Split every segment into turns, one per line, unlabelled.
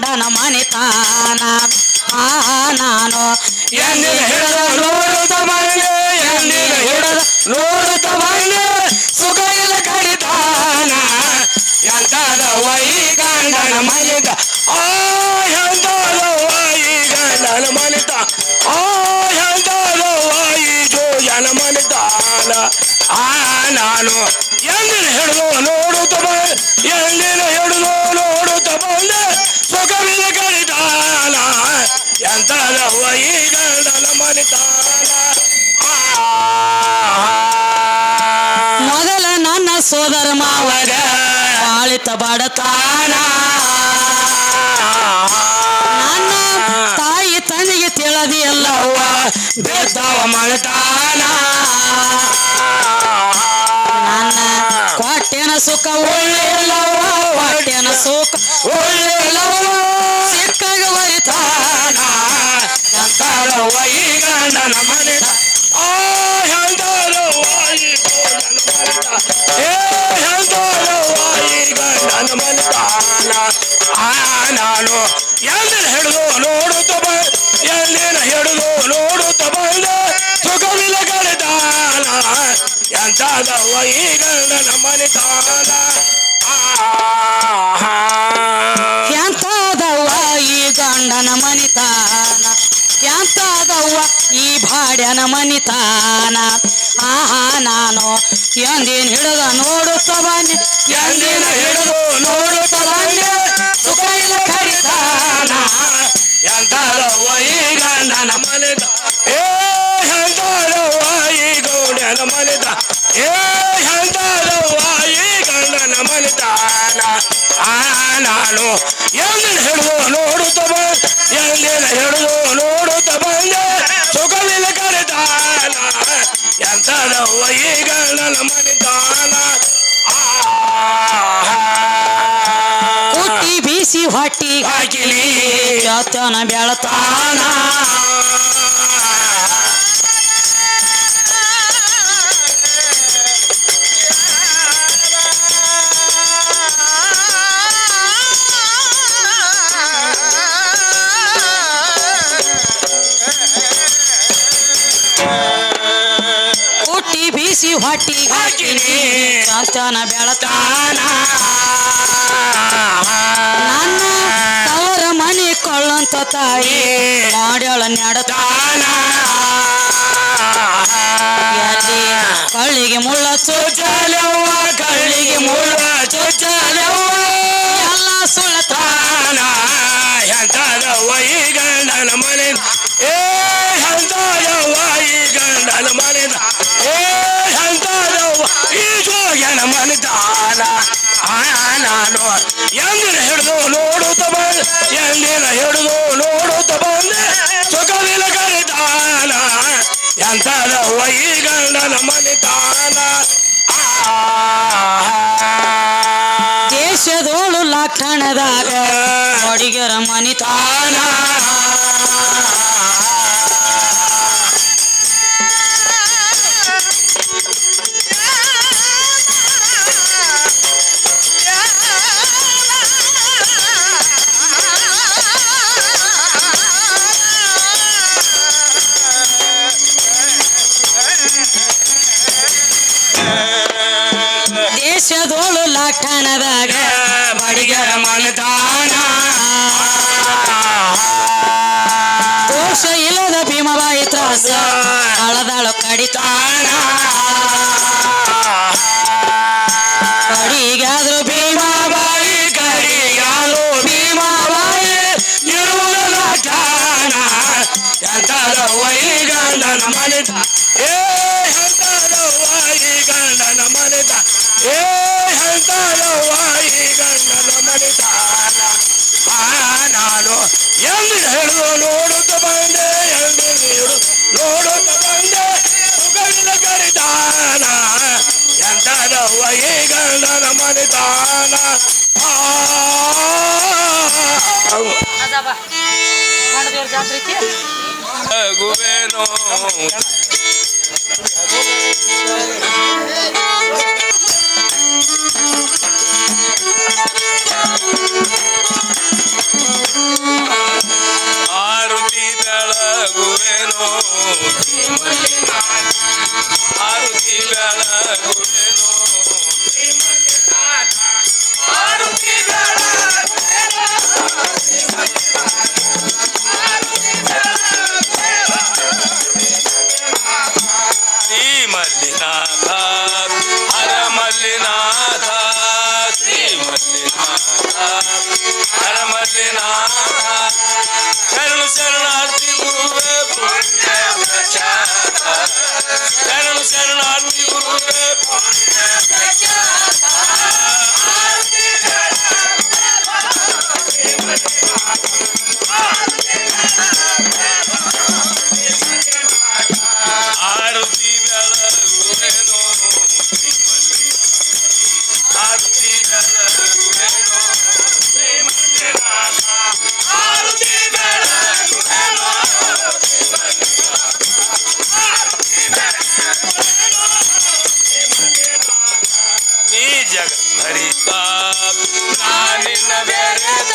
ಗಂಡನ ಮನಿತಾನ ಆ, ನಾನು
ಎಂದಿನ ಹಿಡಿದ ನೋಡುತ್ತ ಬಂದೆ, ಎಂದಿನ ಹಿಡಿದ ನೋಡುತ್ತ ಬಂದೆ, ಸುಖ ಇಲ್ಲ ಕಡಿತಾನ ಎಂತದವ ವೈ ಗಂಡನ ಆ ಈ ಗಂಡನ ಆ ಎಂತದವ ಈ ಜೋಜನ ಮನಿತಾನ ಆ, ನಾನು ಎಂದಿನ ಹಿಡಿದು ನೋಡು ಬಂದೆ, ಎಂದಿನ ಹಿಡಿದು ಮನಿತಾನ
ಮೊದಲ ನನ್ನ ಸೋದರ
ಮಾವಗ
ಆಳಿತ ಬಡತಾನ ನನ್ನ ತಾಯಿ ತಂದೆಗೆ ತಿಳಿದಿಯಲ್ಲ
ಎಲ್ಲವ್ವ ಬೇತಾವ ಮಾಡತಾನ
ನನ್ನ ಕೊಟ್ಟೆನ ಸುಖ ಒಳ್ಳೆಯಲ್ಲವ ಕೊಟ್ಟೆನ ಸುಖ
ಒಳ್ಳೆಯಲ್ಲವ
ಸಿಕ್ಕಾಗ ಬರಿತಾನ
ಈ ಗಂಡನ ಮನಿತ ಆ ಈ ಗಂಡನ ಮನಿತ ಏ ಈ ಗಂಡನ ಮನಿತಾನ. ಆ ನಾನು ಎಂದಿನ ಹಿಡಿದು ನೋಡುತ್ತ ಬಂದ ಎಂದಿನ ಹಿಡಿದು ನೋಡುತ್ತ ಬಂದ ಸುಖವಿಲ್ಲ ಕರೆದಾನ ಎಂತದವ ಈ ಗಂಡನ ಮನಿತಾನ
ಗಂಡನ ಈ ಬಾಡ್ಯನ ಮನಿತಾನ. ಆಹಾ, ನಾನು ಎಂದಿನ ಹಿಡಿದ ನೋಡುತ್ತ ಬನ್ನಿ
ಎಂದಿನ ಹಿಡಿದು ನೋಡುತ್ತ ಬನ್ನಿ ಸುಖ ಇಲ್ಲ ಕರಿತಾನ. ಎಂತದವ ಈಗ ಗಂಡನ ಮನೆದ ಮನೆದಾನ
ಕುಟ್ಟಿ ಬೀಸಿ ಹೊಟ್ಟಿ
ಹಾಕಿಲಿ
ಜಾತನ ಬೆಳತಾನ ಕುಟ್ಟಿ ಬೀಸಿ ಹೊಟ್ಟಿ
ಹಾಕಿಲಿ
ಜಾತನ ಬೆಳತಾನ ನನ್ನ ತವರ ಮನೆ ಕೊಳ್ಳಂತ ತಾಯಿ ಮಾಡ್ಯಾಳ ನೆಡತಾನ ಕಳ್ಳಿಗೆ ಮುಳ್ಳ ಚುಚ್ಚಲವ್ವ
ನೋಡುತ್ತ ಬಂದ. ಎಂದಿನ ಹಿಡಿದು ನೋಡು ಬಂದೆ. ಸುಖವಿಲ್ಲ ಕರೆದಾನ ಎಂತದ ವೈ ಗಂಡನ ಮನಿತಾನ
ದೇಶದೋಳು ಲಕ್ಷಣದಾಗ ಅಡಿಗರ ಮನಿತಾನ ದೇಶದೋಳು ಲಕ್ಷಣದಾಗ
ಬಡಿಗರ ಮನದಾನ.
ದೋಷ ಇಲ್ಲದ ಭೀಮಬಾಯಿ ತ್ರಾಸ ಅಳದಾಳು ಕಡಿತಾನ ಕಡಿಗಾದ್ರು ಭೀಮಾಬಾಯಿ
ಬಾಯಿ ಕಡಿಯಾಲು ಭೀಮಾಬಾಯಿ ಇರುವುದಲ್ಲ ಜ್ಞಾನ ಎಂತದ ವೈ ಗಂಡನ ಮನಿತಾನ ಆ ನಾನು ಎಂದಿನ ಹೇಳು ನೋಡುತ್ತ ಬಂದೆ ಎಂದಿನ ನೀಡು ನೋಡುತ್ತ ಬಂದೆ. ಸುಖವಿದ ಕರಿತಾನ ಎಂತದ ಈ ಗಂಡನ ಮನಿತಾನ ಗುವೇನೋ श्रीमती नाथा श्रीमती नाथा ನಾನಿನ್ನ ಬೆರೆದ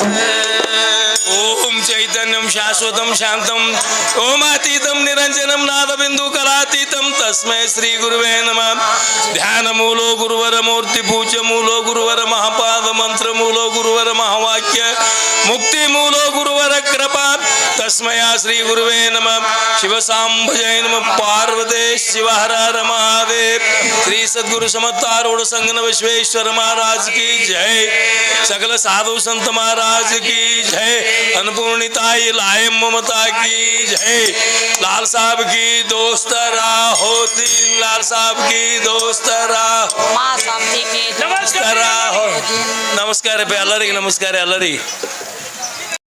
Yeah.
चैतन्यम शाश्वतम शांतम ओमातीतम निरंजनम नादबिंदु कलातीतम तस्मै श्री गुरुवे नमः। ध्यान मूलो गुरुवर मूर्ति पूज्य मूलो गुरुवर महापाद मंत्र मूलो गुरुवर महावाक्य। मुक्ति मूलो गुरुवर कृपा। तस्मया श्री गुरुवे नमः। शिव सांभजय नमः। पार्वते शिव हर महादेव। श्री सद्गुरु समतारूढ़ संगन विश्वेश्वर महाराज की जय। सकल साधु संत महाराज की जय। अन्नपूर्णिताई लाए ममता की जय। लाल साहब की दोस्त रा होती लाल साहब की दोस्त
रा
नमस्कार नमस्कार अल्लाह नमस्कार अल्लरी